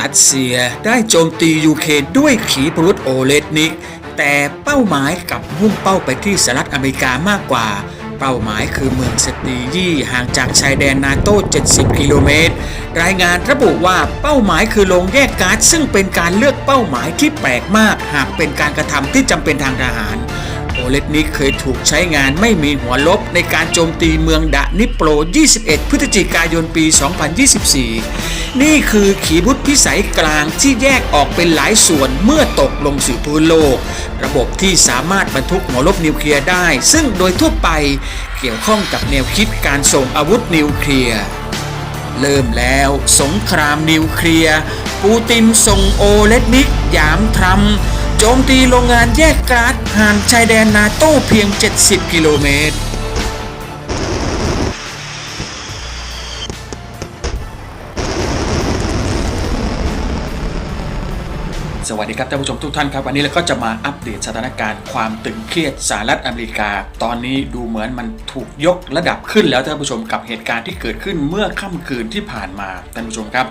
รัสเซียได้โจมตียูเครนด้วยขีปนาวุธโอเลตนิกแต่เป้าหมายกับมุ่งเป้าไปที่สหรัฐอเมริกามากกว่า เป้าหมายคือเมืองสตียี่ห่างจากชายแดนนาโต70 กิโลเมตร รายงานระบุว่าเป้าหมายคือโรงแยกก๊าซซึ่งเป็นการเลือกเป้าหมายที่แปลกมาก หากเป็นการกระทำที่จำเป็นทางทหาร โอเลตนิกเคยถูกใช้งานไม่มีหัวลบในการโจมตีเมืองดะนิโปร 21 พฤศจิกายนปี 2024 นี่คือขีปนาวุธพิสัยกลางที่แยกออกเป็นหลายส่วนเมื่อตกลงสู่พื้นโลก ระบบที่สามารถบรรทุกหัวลบนิวเคลียร์ได้ ซึ่งโดยทั่วไปเกี่ยวข้องกับแนวคิดการส่งอาวุธนิวเคลียร์เริ่มแล้วสงครามนิวเคลียร์ปูตินส่งโอเลตนิกยามทรัมป์ โจมตีโรงงานแยกก๊าซห่างชายแดนนาโต้เพียง 70 กิโลเมตร สวัสดีครับท่านผู้ชมทุกท่านครับ วันนี้เราก็จะมาอัปเดตสถานการณ์ความตึงเครียดสหรัฐอเมริกา ตอนนี้ดูเหมือนมันถูกยกระดับขึ้นแล้วท่านผู้ชมกับเหตุการณ์ที่เกิดขึ้นเมื่อค่ำคืนที่ผ่านมาท่านผู้ชมครับ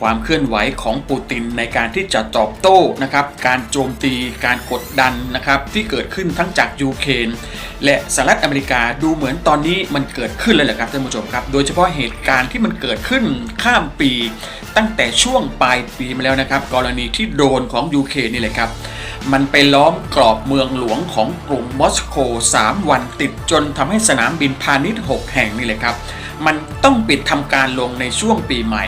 ความเคลื่อนไหวของปูตินในการที่จะตอบโต้นะครับการโจมตีการกดดันนะครับที่เกิดขึ้นทั้งจากยูเครนและสหรัฐอเมริกาดูเหมือนตอนนี้มันเกิดขึ้นเลยแหละครับท่านผู้ชมครับ โดยเฉพาะเหตุการณ์ที่มันเกิดขึ้นข้ามปี ตั้งแต่ช่วงปลายปีมาแล้วนะครับกรณีที่โดนของยูเครนนี่แหละครับ มันไปล้อมกรอบเมืองหลวงของกรุงมอสโก 3 วันติดจนทำให้สนามบินพาณิชย์ 6 แห่งนี่แหละครับ มันต้องปิดทำการลงในช่วงปีใหม่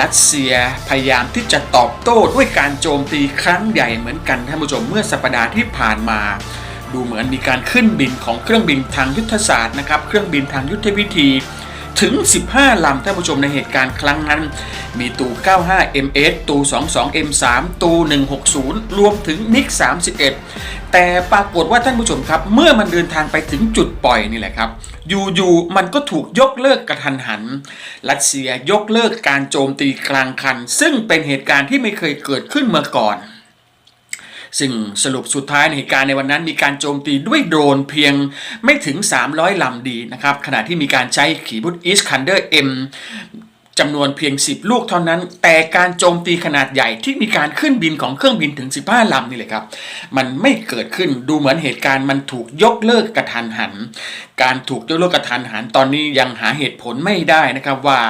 รัสเซียพยายามที่จะตอบโต้ด้วยการโจมตีครั้งใหญ่เหมือนกันท่านผู้ชมเมื่อสัปดาห์ที่ผ่านมาดูเหมือนมีการขึ้นบินของเครื่องบินทางยุทธศาสตร์นะครับ เครื่องบินทางยุทธวิธี ถึง 15 ลำท่านผู้ชมในเหตุการณ์ครั้งนั้น มีตู 95 MS ตู 22 M3 ตู 160 รวมถึงมิก 31 แต่ปรากฏว่าท่านผู้ชมครับ เมื่อมันเดินทางไปถึงจุดปล่อยนี่แหละครับอยู่ๆมันก็ถูกยกเลิกกระทันหัน รัสเซียยกเลิกการโจมตีกลางคัน ซึ่งเป็นเหตุการณ์ที่ไม่เคยเกิดขึ้นมาก่อน ซึ่งสรุปสุดท้ายในเหตุการณ์ในวันนั้น มีการโจมตีด้วยโดรนเพียงไม่ถึง 300 ลำดีนะครับขณะที่มีการใช้ขีปนาวุธอีสคันเดอร์เอ็ม จำนวนเพียง 10 ลูกเท่านั้น แต่การโจมตีขนาดใหญ่ที่มีการขึ้นบินของเครื่องบินถึง 15 ลำนี่แหละครับ มันไม่เกิดขึ้นดูเหมือนเหตุการณ์มันถูกยกเลิกกระทันหัน การถูกยกเลิกกระทันหันตอนนี้ยังหาเหตุผลไม่ได้นะครับว่า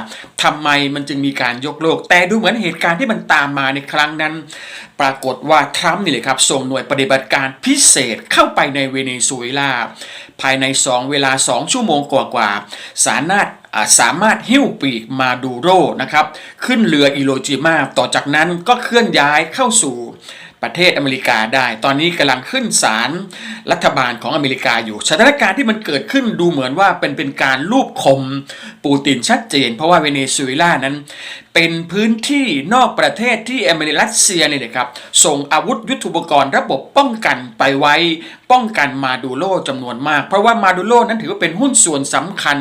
ทำไมมันจึงมีการยกเลิกแต่ดูเหมือนเหตุการณ์ที่มันตามมาในครั้งนั้น ปรากฏว่าทรัมป์นี่เลยครับส่งหน่วยปฏิบัติการพิเศษเข้าไปในเวเนซุเอลาภายใน 2 เวลา 2 ชั่วโมงกว่าๆสามารถ สามารถหิ้วปีกมาดูโรนะครับขึ้นเรืออิโรจิมาต่อจากนั้นก็เคลื่อนย้ายเข้าสู่ประเทศอเมริกาได้ ตอนนี้กำลังขึ้นศาลรัฐบาลของอเมริกาอยู่ สถานการณ์ที่มันเกิดขึ้นดูเหมือนว่าเป็นเป็นการลูบคมปูตินชัดเจน เพราะว่าเวเนซุเอลานั้น เป็นพื้นที่นอกประเทศที่อเมริรัสเซียเนี่ยนะครับส่งอาวุธยุทโธปกรณ์ระบบป้องกันไปไว้ ป้องกันมาดูโลจำนวนมาก เพราะว่ามาดูโลนั้นถือว่าเป็นหุ้นส่วนสำคัญ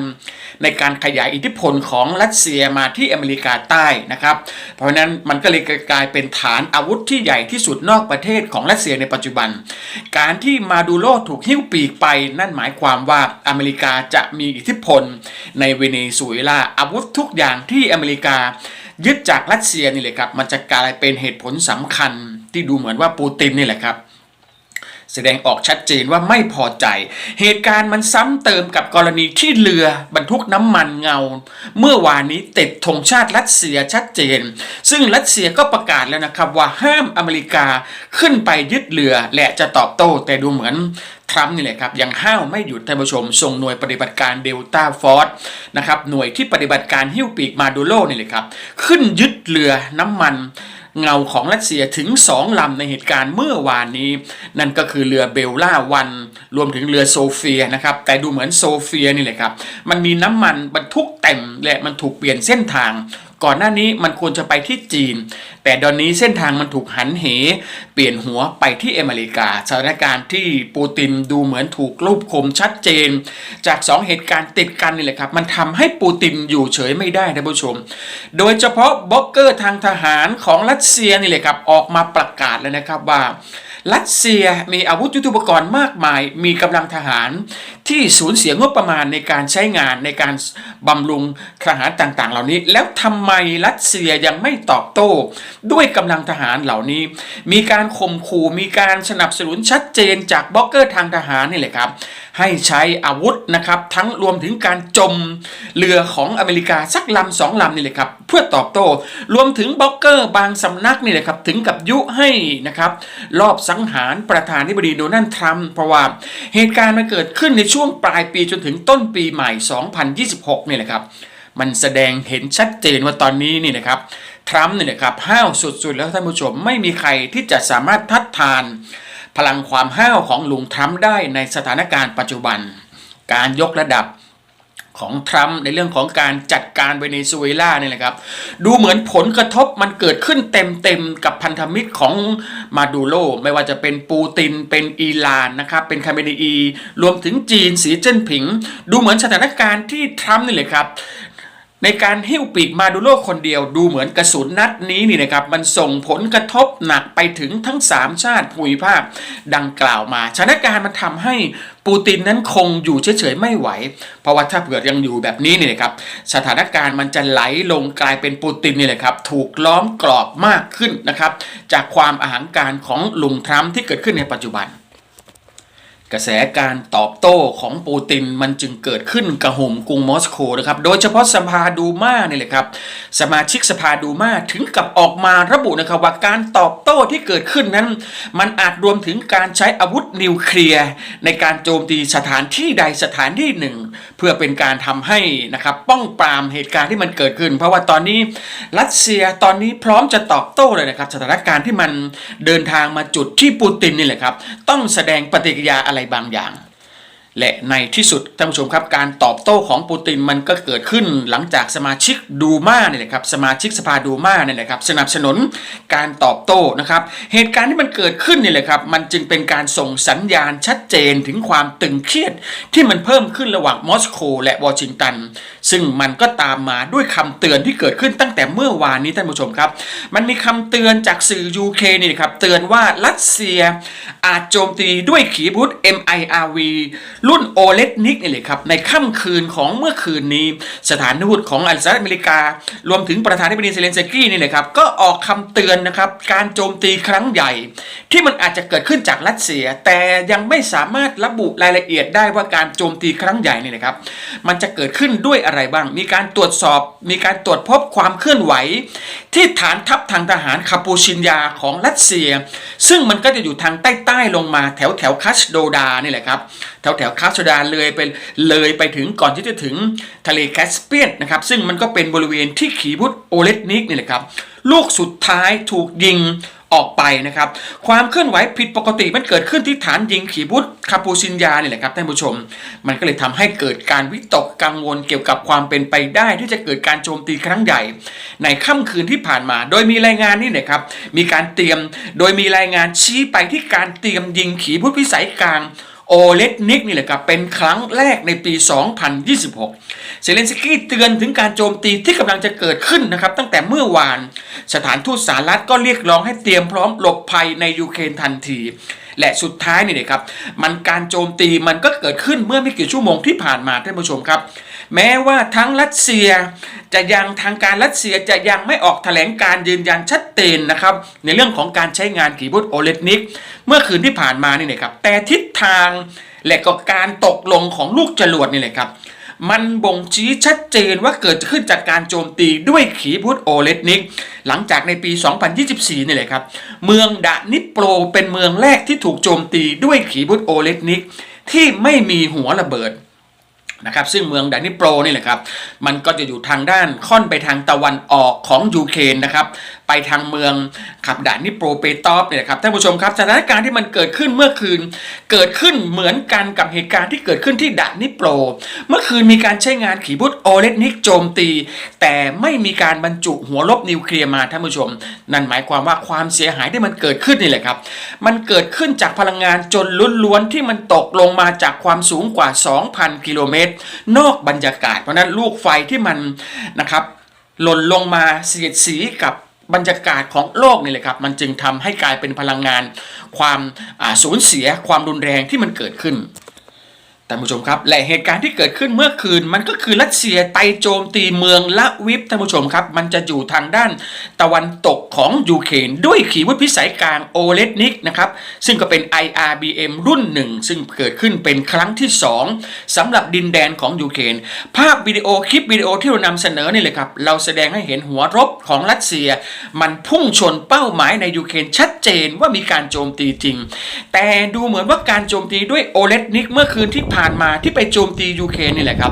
ในการขยายอิทธิพลของรัสเซียมาที่อเมริกาใต้นะครับ เพราะฉะนั้นมันก็เลยกลายเป็นฐานอาวุธที่ใหญ่ที่สุดนอกประเทศของรัสเซียในปัจจุบัน การที่มาดูโลถูกหิ้วปีกไป นั่นหมายความว่าอเมริกาจะมีอิทธิพลในเวเนซุเอลาอาวุธทุกอย่างที่อเมริกา ยึดจากรัสเซียนี่แหละครับ มันจะกลายเป็นเหตุผลสำคัญที่ดูเหมือนว่าปูตินนี่แหละครับ แสดงออกชัดเจนว่าไม่พอใจ เหตุการณ์มันซ้ำเติมกับกรณีที่เรือบรรทุกน้ำมันเงา เมื่อวานนี้ติดธงชาติรัสเซียชัดเจน ซึ่งรัสเซียก็ประกาศแล้วนะครับว่าห้ามอเมริกาขึ้นไปยึดเรือและจะตอบโต้แต่ดูเหมือนทรัมป์นี่แหละครับยังห้าวไม่หยุดท่านผู้ชมส่งหน่วยปฏิบัติการเดลต้าฟอร์สนะครับหน่วยที่ปฏิบัติการหิ้วปีกมาดูโลนี่เลยครับขึ้นยึดเรือน้ำมัน เงาของรัสเซียถึง 2 ลำในเหตุการณ์เมื่อวานนี้ นั่นก็คือเรือเบลล่าวัน รวมถึงเรือโซเฟียนะครับแต่ดูเหมือนโซเฟียนี่แหละครับมันมีน้ำมันบรรทุกเต็มและมันถูกเปลี่ยนเส้นทาง ก่อนหน้านี้มันควรจะไปที่จีน แต่ตอนนี้เส้นทางมันถูกหันเห เปลี่ยนหัวไปที่อเมริกาสถานการณ์ที่ปูตินดูเหมือนถูกรูปคมชัดเจน จาก 2 เหตุการณ์ติดกันนี่แหละครับ มันทำให้ปูตินอยู่เฉยไม่ได้ท่านผู้ชม โดยเฉพาะบล็อกเกอร์ทางทหารของรัสเซียนี่แหละครับออกมาประกาศแล้วนะครับว่ารัสเซียมีอาวุธยุทโธปกรณ์มากมาย มีกำลังทหาร ที่สูญเสียงบประมาณในการใช้งานในการบำรุงทหารต่างๆ เหล่านี้ แล้วทำไมรัสเซียยังไม่ตอบโต้ ด้วยกำลังทหารเหล่านี้ มีการข่มขู่มีการสนับสนุนชัดเจนจากบล็อกเกอร์ทางทหารนี่แหละครับ ให้ใช้อาวุธนะครับทั้งรวมถึงการจมเรือของอเมริกาสักลำสองลำนี่เลยครับเพื่อตอบโต้รวมถึงบล็อกเกอร์บางสำนักนี่เลยครับถึงกับยุให้นะครับรอบสังหารประธานาธิบดีโดนัลด์ทรัมป์เพราะว่าเหตุการณ์มันเกิดขึ้นในช่วงปลายปีจนถึงต้นปีใหม่ 2026นี่แหละครับมันแสดงเห็นชัดเจนว่าตอนนี้นี่นะครับทรัมป์เนี่ยนะครับห้าวสุดๆ แล้วท่านผู้ชมไม่มีใครที่จะสามารถทัดทาน พลังความห้าวของลุงทรัมป์ได้ในสถานการณ์ปัจจุบัน การยกระดับของทรัมป์ในเรื่องของการจัดการเวเนซุเอลาเนี่ยแหละครับ ดูเหมือนผลกระทบมันเกิดขึ้นเต็มๆกับพันธมิตรของมาดูโรไม่ว่าจะเป็นปูตินเป็นอิหร่านนะครับเป็นคาเมเนอี รวมถึงจีนสีเจิ้นผิง ดูเหมือนสถานการณ์ที่ทรัมป์นี่แหละครับ ในการหิ้วปีกมาดูโลคนเดียวดูเหมือนกระสุนนัดนี้นี่นะครับมันส่งผลกระทบหนักไปถึงทั้ง 3 ชาติภูมิภาคดังกล่าวมาสถานการณ์มันทำให้ปูตินนั้นคงอยู่เฉยๆไม่ไหว เพราะว่าถ้าเผื่อยังอยู่แบบนี้นี่นะครับสถานการณ์มันจะไหลลงกลายเป็นปูตินนี่แหละครับถูกล้อมกรอบมากขึ้นนะครับจากความอาหารการของลุงทรัมป์ที่เกิดขึ้นในปัจจุบัน กระแสการตอบโต้ของปูตินมันจึงเกิดขึ้นกระหึ่มกรุงมอสโกนะครับ โดยเฉพาะสภาดูมาเนี่ยแหละครับ สมาชิกสภาดูมาถึงกับออกมาระบุนะครับว่าการตอบโต้ที่เกิดขึ้นนั้น มันอาจรวมถึงการใช้อาวุธนิวเคลียร์ในการโจมตีสถานที่ใดสถานที่หนึ่ง พื่อเป็นการทำให้นะครับป้องปรามเหตุการณ์ที่มันเกิดขึ้น เพราะว่าตอนนี้รัสเซียตอนนี้พร้อมจะตอบโต้เลยนะครับสถานการณ์ที่มันเดินทางมาจุดที่ปูตินนี่แหละครับต้องแสดงปฏิกิริยาอะไรบางอย่าง และในที่สุดท่านผู้ชมครับการตอบโต้ของปูตินมันก็เกิดขึ้นหลังจากสมาชิกดูมาเนี่ยแหละครับสมาชิกสภาดูมาเนี่ยแหละครับสนับสนุนการตอบโต้นะครับเหตุการณ์ที่มันเกิดขึ้นนี่แหละครับมันจึงเป็นการส่งสัญญาณชัดเจนถึงความตึงเครียดที่มันเพิ่มขึ้นระหว่างมอสโกและวอชิงตัน ซึ่งมันก็ตามมาด้วยคำเตือนที่เกิดขึ้นตั้งแต่เมื่อวานนี้ท่านผู้ชมครับ มันมีคำเตือนจากสื่อ UK นี่นะครับเตือนว่ารัสเซียอาจโจมตีด้วยขีปนาวุธ MIRV รุ่นโอเลตนิกนี่เลยครับในค่ำคืนของเมื่อคืนนี้ สถานทูตของสหรัฐอเมริกา รวมถึงประธานาธิบดีเซเลนสกี้นี่เลยครับก็ออกคำเตือนนะครับการโจมตีครั้งใหญ่ ที่มันอาจจะเกิดขึ้นจากรัสเซีย แต่ยังไม่สามารถระบุรายละเอียดได้ว่าการโจมตีครั้งใหญ่นี่นะครับมันจะเกิดขึ้นด้วยอะไรบ้าง มีการตรวจสอบ มีการตรวจพบความเคลื่อนไหว ที่ฐานทัพทางทหารคาปูชินยาของรัสเซีย ซึ่งมันก็จะอยู่ทางใต้ๆลงมาแถวแถวคัชโดดานี่แหละครับแถวแถวคัชโดดาเลยไปเลยไปถึงก่อนที่จะถึงทะเลแคสเปียนนะครับซึ่งมันก็เป็นบริเวณที่ขีพุทโอเลตนิกนี่แหละครับลูกสุดท้ายถูกยิงออกไปนะครับ ความเคลื่อนไหวผิดปกติมันเกิดขึ้นที่ฐานยิงขีพุทคาปูชินยาเนี่ยแหละครับท่านผู้ชม มันก็เลยทำให้เกิดการวิตกกังวลเกี่ยวกับความเป็นไปได้ ที่จะเกิดการโจมตีครั้งใหญ่ ในค่ำคืนที่ผ่านมา โดยมีรายงานนี่นะครับ มีการเตรียม โดยมีรายงานชี้ไปที่การเตรียมยิงขีพุทธวิสัยกลาง โอเลตนิกนี่แหละครับเป็นครั้งแรกในปี 2026 เซเลนสกี้เตือนถึงการโจมตีที่กำลังจะเกิดขึ้นนะครับตั้งแต่เมื่อวาน สถานทูตสหรัฐก็เรียกร้องให้เตรียมพร้อมหลบภัยในยูเครนทันที และสุดท้ายนี่นะครับมันการโจมตีมันก็เกิดขึ้นเมื่อไม่กี่ชั่วโมงที่ผ่านมาท่านผู้ชมครับ แม้ว่าทั้งรัสเซีย จะยังทางการรัสเซียจะยังไม่ออกแถลงการยืนยันชัดเจนนะครับในเรื่องของการใช้งานขีปนาวุธโอเลตนิก เมื่อคืนที่ผ่านมานี่นะครับแต่ทิศทางและก็การตกลงของลูกจรวดนี่แหละครับมันบ่งชี้ชัดเจนว่าเกิดขึ้นจากการโจมตีด้วยขีปนาวุธโอเลตนิก หลังจากในปี 2024 นี่แหละครับ เมืองดานิโปรเป็นเมืองแรกที่ถูกโจมตีด้วยขีปนาวุธโอเลตนิก ที่ไม่มีหัวระเบิด นะครับซึ่งเมืองดานิโปรนี่แหละครับมันก็จะอยู่ทางด้านค่อนไปทางตะวันออกของยูเครนนะครับไปทางเมืองขับด่านนิโปรเปตอฟเนี่ยนะครับท่านผู้ชมครับสถานการณ์ที่มันเกิดขึ้นเมื่อคืน เกิดขึ้นเหมือนกันกับเหตุการณ์ที่เกิดขึ้นที่ด่านนิโปร เมื่อคืนมีการใช้งานขีบุธโอเลตนิกโจมตี แต่ไม่มีการบรรจุหัวลบนิวเคลียร์มาท่านผู้ชม นั่นหมายความว่าความเสียหายที่มันเกิดขึ้นนี่แหละครับ มันเกิดขึ้นจากพลังงานจนล้วนๆที่มันตกลงมาจากความสูงกว่า 2,000 กิโลเมตร นอกบรรยากาศ เพราะนั้นลูกไฟที่มันนะครับหล่นลงมาเสียดสีกับ บรรยากาศของโลกนี่แหละครับ มันจึงทำให้กลายเป็นพลังงาน ความสูญเสียความรุนแรงที่มันเกิดขึ้น ท่านผู้ชมครับและเหตุการณ์ที่เกิดขึ้นเมื่อคืน มันก็คือรัสเซียไปโจมตีเมืองละวิปท่านผู้ชมครับ มันจะอยู่ทางด้านตะวันตกของยูเครนด้วยขีวุธพิสัยกลางโอเลตนิกนะครับซึ่งก็เป็น IRBM รุ่นหนึ่งซึ่งเกิดขึ้นเป็นครั้งที่ 2สำหรับดินแดนของยูเครนภาพวิดีโอคลิปวิดีโอที่เรานำเสนอนี่เลยครับเราแสดงให้เห็นหัวรบของรัสเซีย มันพุ่งชนเป้าหมายในยูเครนชัดเจนว่ามีการโจมตีจริง แต่ดูเหมือนว่าการโจมตีด้วยโอเลตนิกเมื่อคืนที่ผ่านมาที่ไปโจมตียูเครนนี่แหละครับ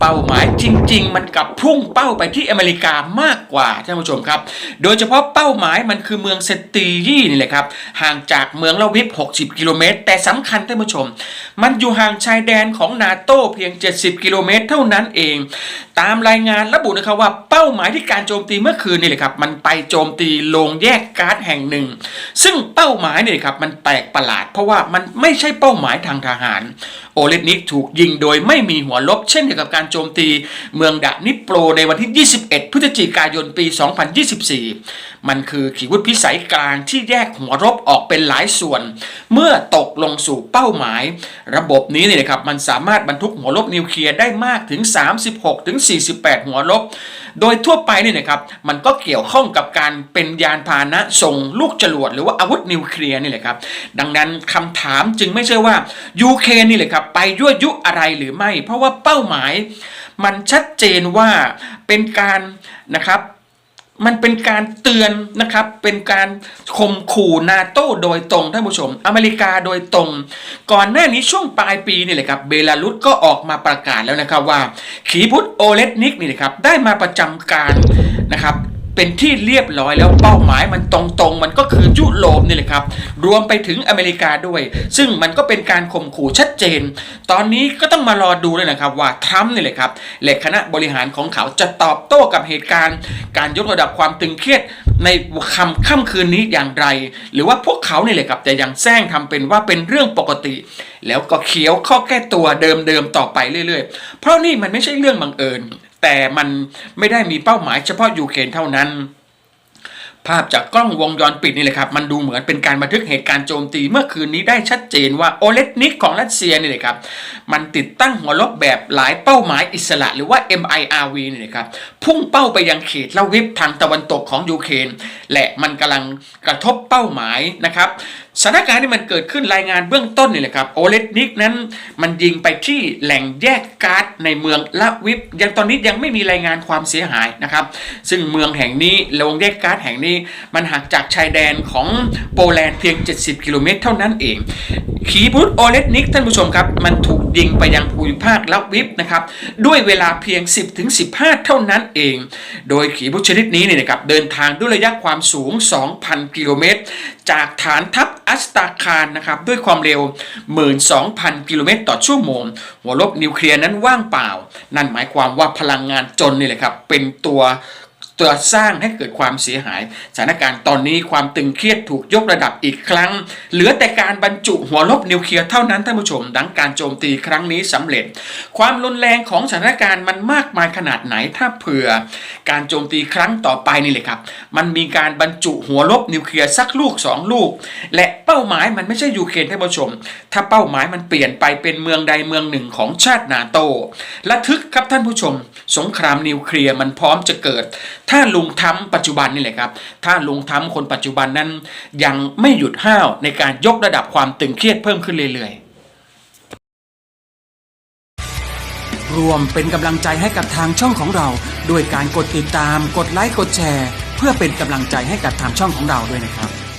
เป้าหมายจริง ๆ มันกลับพุ่งเป้าไปที่อเมริกามากกว่าท่านผู้ชมครับ โดยเฉพาะเป้าหมายมันคือเมืองเซตียี่นี่แหละครับห่างจากเมืองละวิป60 กิโลเมตร แต่สำคัญท่านผู้ชม มันอยู่ห่างชายแดนของนาโต้เพียง 70 กิโลเมตร เท่านั้นเอง ตามรายงานระบุนะครับว่าเป้าหมายที่การโจมตีเมื่อคืนนี่แหละครับมันไปโจมตีโรงแยกก๊าซแห่งหนึ่ง ซึ่งเป้าหมายนี่ครับมันแปลกประหลาด เพราะว่ามันไม่ใช่เป้าหมายทางทหารโอเลทนิคถูกยิงโดยไม่มีหัวลบ เช่นเดียวกับการโจมตีเมืองดะนิโปรในวันที่ 21 พฤศจิกายนปี 2024 มันคือขีวุธพิสัยกลางที่แยกหัวรบออกเป็นหลายส่วน เมื่อตกลงสู่เป้าหมาย ระบบนี้เนี่ยนะครับมันสามารถบรรทุกหัวลบนิวเคลียร์ได้มากถึง 36-48 หัวลบโดยทั่วไปเนี่ยนะครับมันก็เกี่ยวข้องกับการเป็นยานพาหนะส่งลูกจรวดหรือว่าอาวุธนิวเคลียร์นี่แหละครับดังนั้นคำถามจึงไม่ใช่ว่ายูเครนนี่แหละครับไปยั่วยุอะไรหรือไม่ เพราะว่าเป้าหมาย มันชัดเจนว่าเป็นการนะครับ มันเป็นการเตือนนะครับ เป็นการข่มขู่นาโต้โดยตรงท่านผู้ชม อเมริกาโดยตรง ก่อนหน้านี้ช่วงปลายปีนี่แหละครับ เบลารุสก็ออกมาประกาศแล้วนะครับว่า ขีพุทธโอเลสนิกนี่นะครับได้มาประจำการนะครับ เป็นที่เรียบร้อยแล้วเป้าหมายมันตรงๆ มันก็คือยุโรปนี่แหละครับ รวมไปถึงอเมริกาด้วย ซึ่งมันก็เป็นการข่มขู่ชัดเจน ตอนนี้ก็ต้องมารอดูเลยนะครับว่าทรัมป์นี่แหละครับและคณะบริหารของเขาจะตอบโต้กับเหตุการณ์ การยกระดับความตึงเครียดในคำค่ำคืนนี้อย่างไร หรือว่าพวกเขาเนี่ยแหละครับจะยังแซงทำเป็นว่าเป็นเรื่องปกติ แล้วก็เขียวข้อแก้ตัวเดิมๆต่อไปเรื่อยๆ เพราะนี่มันไม่ใช่เรื่องบังเอิญ แต่มันไม่ได้มีเป้าหมายเฉพาะยูเครนเท่านั้น ภาพจากกล้องวงจรปิดนี่แหละครับ มันดูเหมือนเป็นการบันทึกเหตุการณ์โจมตีเมื่อคืนนี้ได้ชัดเจนว่าโอเลตนิกของรัสเซียนี่แหละครับ มันติดตั้งหัวลบแบบหลายเป้าหมายอิสระหรือว่า MIRV นี่นะครับ พุ่งเป้าไปยังเขตละวิปทางตะวันตกของยูเครนและมันกำลังกระทบเป้าหมายนะครับสถานการณ์ที่มันเกิดขึ้นรายงานเบื้องต้นนี่แหละครับโอเลนิกนั้นมันยิงไปที่แหล่งแยกก๊าซในเมืองละวิปยังตอนนี้ยังไม่มีรายงานความเสียหายนะครับ ซึ่งเมืองแห่งนี้โรงแยกก๊าซแห่งนี้ มันห่างจากชายแดนของโปแลนด์เพียง 70 กิโลเมตรเท่านั้นเอง ขีปนาวุธโอเลนิกท่านผู้ชมครับ มันถูกยิงไปยังภูมิภาคละวิปนะครับด้วยเวลาเพียง 10ถึง15 เท่านั้นเอง โดยขีปนาวุธชนิดนี้เนี่ยนะครับเดินทางด้วยระยะความสูง 2,000 กิโลเมตร จากฐานทัพอัสตาคารนะครับด้วยความเร็ว 12,000 กิโลเมตรต่อชั่วโมง หัวลบนิวเคลียร์นั้นว่างเปล่า นั่นหมายความว่าพลังงานจนนี่แหละครับเป็นตัว ตัวสร้างให้เกิดความเสียหายสถานการณ์ตอนนี้ความตึงเครียดถูกยกระดับอีกครั้ง เหลือแต่การบรรจุหัวลบนิวเคลียร์เท่านั้นท่านผู้ชม ดังการโจมตีครั้งนี้สำเร็จ ความรุนแรงของสถานการณ์มันมากมายขนาดไหนถ้าเผื่อ การโจมตีครั้งต่อไปนี่เลยครับ มันมีการบรรจุหัวลบนิวเคลียร์สักลูกสองลูก และเป้าหมายมันไม่ใช่ยูเครนท่านผู้ชม ถ้าเป้าหมายมันเปลี่ยนไปเป็นเมืองใดเมืองหนึ่งของชาตินาโตระทึกครับท่านผู้ชม สงครามนิวเคลียร์มันพร้อมจะเกิดถ้าลุงทำปัจจุบันนี่แหละครับ ถ้าลุงทำคนปัจจุบันนั้น ยังไม่หยุดห้าวในการยกระดับความตึงเครียดเพิ่มขึ้นเรื่อยๆ รวมเป็นกำลังใจให้กับทางช่องของเรา ด้วยการกดติดตาม กดไลค์ กดแชร์ เพื่อเป็นกำลังใจให้กับทางช่องของเราด้วยนะครับ